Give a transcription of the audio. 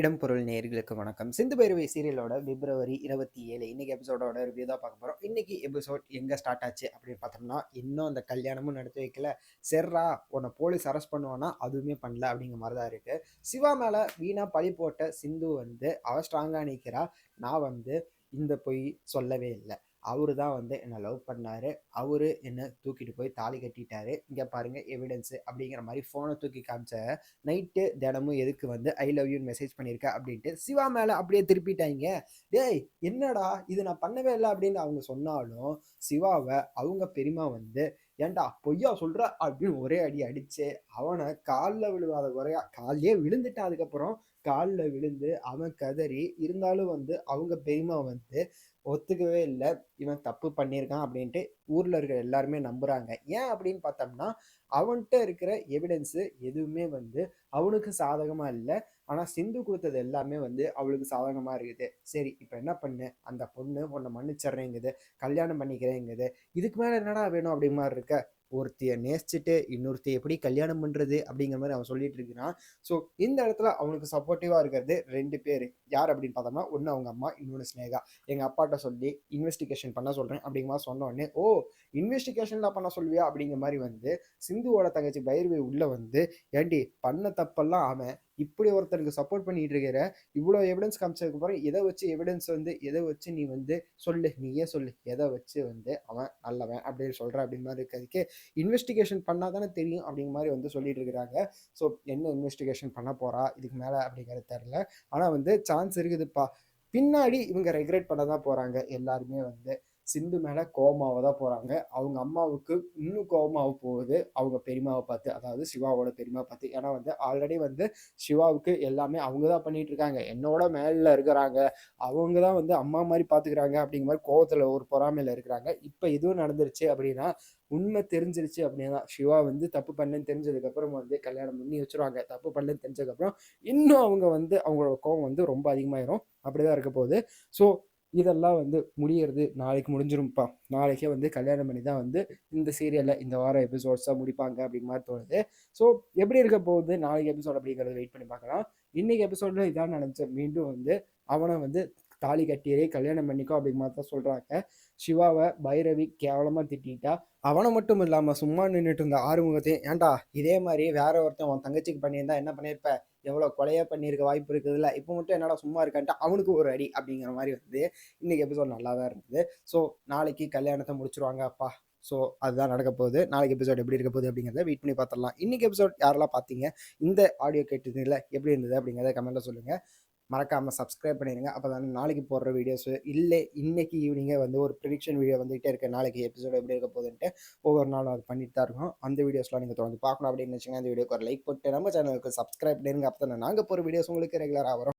இடம்பொருள் நேர்களுக்கு வணக்கம். சிந்து பைரவை சீரியலோட பிப்ரவரி இருபத்தி ஏழு இன்னைக்கு எபிசோடோட ரிவ்யூ தான் பார்க்க போகிறோம் இன்னைக்கு எபிசோட் எங்கே ஸ்டார்ட் ஆச்சு அப்படின்னு பார்த்தோம்னா இன்னும் அந்த கல்யாணமும் நடத்தி வைக்கல செர்ரா உன்னை போலீஸ் அரெஸ்ட் பண்ணுவானா அதுவுமே பண்ணல அப்படிங்கிற மாதிரி தான் இருக்கு. சிவா மேலே வீணாக பழி போட்ட சிந்து வந்து அவ ஸ்ட்ராங்காக நிற்கிறா நான் வந்து இந்த பொய் சொல்லவே இல்லை. அவரு தான் வந்து என்னை லவ் பண்ணாரு. அவரு என்னை தூக்கிட்டு போய் தாலி கட்டிட்டாரு. இங்கே பாருங்க எவிடன்ஸு அப்படிங்கிற மாதிரி ஃபோனை தூக்கி காமிச்ச நைட்டு தினமும் எதுக்கு வந்து ஐ லவ் யூ மெசேஜ் பண்ணியிருக்க அப்படின்ட்டு சிவா மேலே அப்படியே திருப்பிட்டாங்க. டேய் என்னடா இது நான் பண்ணவே இல்லை அப்படின்னு அவங்க சொன்னாலும் சிவாவை அவங்க பெரியமா வந்து ஏன்டா பொய்யா சொல்ற அப்படின்னு ஒரே அடி அடிச்சு அவனை காலில் விழுவாத குறையா காலிலே விழுந்துட்டான் அதுக்கப்புறம் காலில் விழுந்து அவன் கதறி இருந்தாலும் வந்து அவங்க பெரியமா வந்து ஒத்துக்கவே இல்லை. இவன் தப்பு பண்ணியிருக்கான் அப்படின்ட்டு ஊரில் இருக்கிற எல்லாருமே நம்புகிறாங்க ஏன் அப்படின்னு பார்த்தோம்னா அவன்கிட்ட இருக்கிற எவிடன்ஸு எதுவுமே வந்து அவனுக்கு சாதகமாக இல்லை. ஆனால் சிந்து கொடுத்தது எல்லாமே வந்து அவளுக்கு சாதகமாக இருக்குது. சரி இப்போ என்ன பண்ணு? அந்த பொண்ணு உன்னை மன்னிச்சிட்றேங்குது. கல்யாணம் பண்ணிக்கிறேங்குது. இதுக்கு மேலே என்னடா வேணும் அப்படி மாதிரி இருக்க? ஒருத்தியை நேசிச்சுட்டு இன்னொருத்தைய எப்படி கல்யாணம் பண்ணுறது அப்படிங்கிற மாதிரி அவன் சொல்லிட்டு இருக்கிறான் ஸோ இந்த இடத்துல அவனுக்கு சப்போர்ட்டிவாக இருக்கிறது ரெண்டு பேர். யார் அப்படின்னு பார்த்தோம்னா ஒன்று அவங்க அம்மா இன்னொன்று ஸ்னேகா எங்கள் அப்பாட்ட சொல்லி இன்வெஸ்டிகேஷன் பண்ண சொல்கிறேன் அப்படிங்கிற மாதிரி சொன்னோடனே ஓ இன்வெஸ்டிகேஷன்லாம் பண்ண சொல்வியா அப்படிங்கிற மாதிரி வந்து சிந்துவோட தங்கச்சி பைரவி உள்ளே வந்து ஏண்டி பண்ண தப்பெல்லாம் அவன் இப்படி ஒருத்தருக்கு சப்போர்ட் பண்ணிட்டு இருக்கிற இவ்வளோ எவிடன்ஸ் காமிச்சதுக்கு அப்புறம் எதை வச்சு எவிடன்ஸ் வந்து எதை வச்சு நீ வந்து சொல்லு நீயே சொல்லு எதை வச்சு வந்து அவன் நல்லவன் அப்படின்னு சொல்ற அப்படின்னு மாதிரி இருக்கிறதுக்கு இன்வெஸ்டிகேஷன் பண்ணால் தானே தெரியும் அப்படிங்கிற மாதிரி வந்து சொல்லிட்டு இருக்கிறாங்க. ஸோ என்ன இன்வெஸ்டிகேஷன் பண்ண போறா இதுக்கு மேலே அப்படிங்கிறது தெரில ஆனால் வந்து சான்ஸ் இருக்குதுப்பா. பின்னாடி இவங்க ரெக்ரெட் பண்ண தான் போகிறாங்க எல்லாருமே வந்து சிந்து மேலே கோபமாக தான் போகிறாங்க அவங்க அம்மாவுக்கு இன்னும் கோபமாக போகுது. அவங்க பெரியமாவை பார்த்து அதாவது சிவாவோட பெரியமா பார்த்து. ஏன்னா வந்து ஆல்ரெடி வந்து சிவாவுக்கு எல்லாமே அவங்க தான் பண்ணிட்டு இருக்காங்க. என்னோட மேலில் இருக்கிறாங்க. அவங்க தான் வந்து அம்மா மாதிரி பார்த்துக்கிறாங்க அப்படிங்கிற மாதிரி கோவத்தில் ஒரு பொறாமையில் இருக்கிறாங்க. இப்போ இதுவும் நடந்துருச்சு அப்படின்னா உண்மை தெரிஞ்சிருச்சு அப்படின்னா சிவா வந்து தப்பு பண்ணேன்னு தெரிஞ்சதுக்கப்புறம் வந்து கல்யாணம் பண்ணி வச்சுருவாங்க. தப்பு பண்ணேன்னு தெரிஞ்சதுக்கப்புறம் இன்னும் அவங்க வந்து அவங்களோட கோவம் வந்து ரொம்ப அதிகமாயிரும். அப்படிதான் இருக்க போகுது. ஸோ இதெல்லாம் வந்து முடியறது நாளைக்கு முடிஞ்சிரும்ப்பா. நாளைக்கே வந்து கல்யாணம் பண்ணி தான் வந்து இந்த சீரியலில் இந்த வாரம் எபிசோட்ஸாக முடிப்பாங்க அப்படிங்கிற மாதிரி தோணுது. ஸோ எப்படி இருக்க போகுது? நாளைக்கு எபிசோட் அப்படிங்கிறத வெயிட் பண்ணி பார்க்கலாம். இன்னைக்கு எபிசோடில் இதான் நினச்ச மீண்டும் வந்து அவனை வந்து தாலி கட்டியரே கல்யாணம் பண்ணிக்கோ அப்படிங்கிற மாதிரி தான் சொல்கிறாங்க சிவாவை பைரவி கேவலமாக திட்டா அவனை மட்டும் இல்லாமல் சும்மா நின்றுட்டு இருந்த ஆறுமுகத்தையும் ஏன்டா இதே மாதிரி வேற ஒருத்தன் உன் தங்கச்சிக்கு பண்ணியிருந்தா என்ன பண்ணியிருப்ப? எவ்வளோ கொலையாக பண்ணியிருக்க வாய்ப்பு இருக்குதுல்ல? இப்போ மட்டும் என்னடா சும்மா இருக்கான்ட்டு? அவனுக்கு ஒரு அடி அப்படிங்கிற மாதிரி வந்து இன்னைக்கு எபிசோட் நல்லா தான் இருந்தது. ஸோ நாளைக்கு கல்யாணத்தை முடிச்சிருவாங்க அப்பா. ஸோ அதுதான் நடக்க போகுது. நாளைக்கு எபிசோட் எப்படி இருக்க போகுது அப்படிங்கிறத வெயிட் பண்ணி பார்த்துடலாம். இன்னைக்கு எபிசோட் யாரெல்லாம் பார்த்தீங்க? இந்த ஆடியோ கேட்டதுல எப்படி இருந்தது அப்படிங்கிறத கமெண்ட்டில் சொல்லுங்கள் மறக்காமல் சப்ஸ்கிரைப் பண்ணிடுங்க அப்போ தானே நாளைக்கு போடுற வீடியோஸு இல்லை இன்னைக்கு ஈவினிங்கே வந்து ஒரு ப்ரிடிக்ஷன் வீடியோ வந்துகிட்டே இருக்க. நாளைக்கு எபிசோட் எப்படி இருக்க போகுதுன்ட்டு ஒவ்வொரு நாளும் அது பண்ணிட்டு தான் இருக்கோம். அந்த வீடியோஸ்லாம் நீங்கள் தொடர்ந்து பார்க்கணும் அப்படின்னு வச்சுங்க அந்த வீடியோக்கு ஒரு லைக் போட்டு நம்ம சேனலுக்கு சப்ஸ்கிரைப் பண்ணிடுங்க அப்போ தானே நாங்கள் போகிற வீடியோஸ் உங்களுக்கு ரெகுலராக வரும்.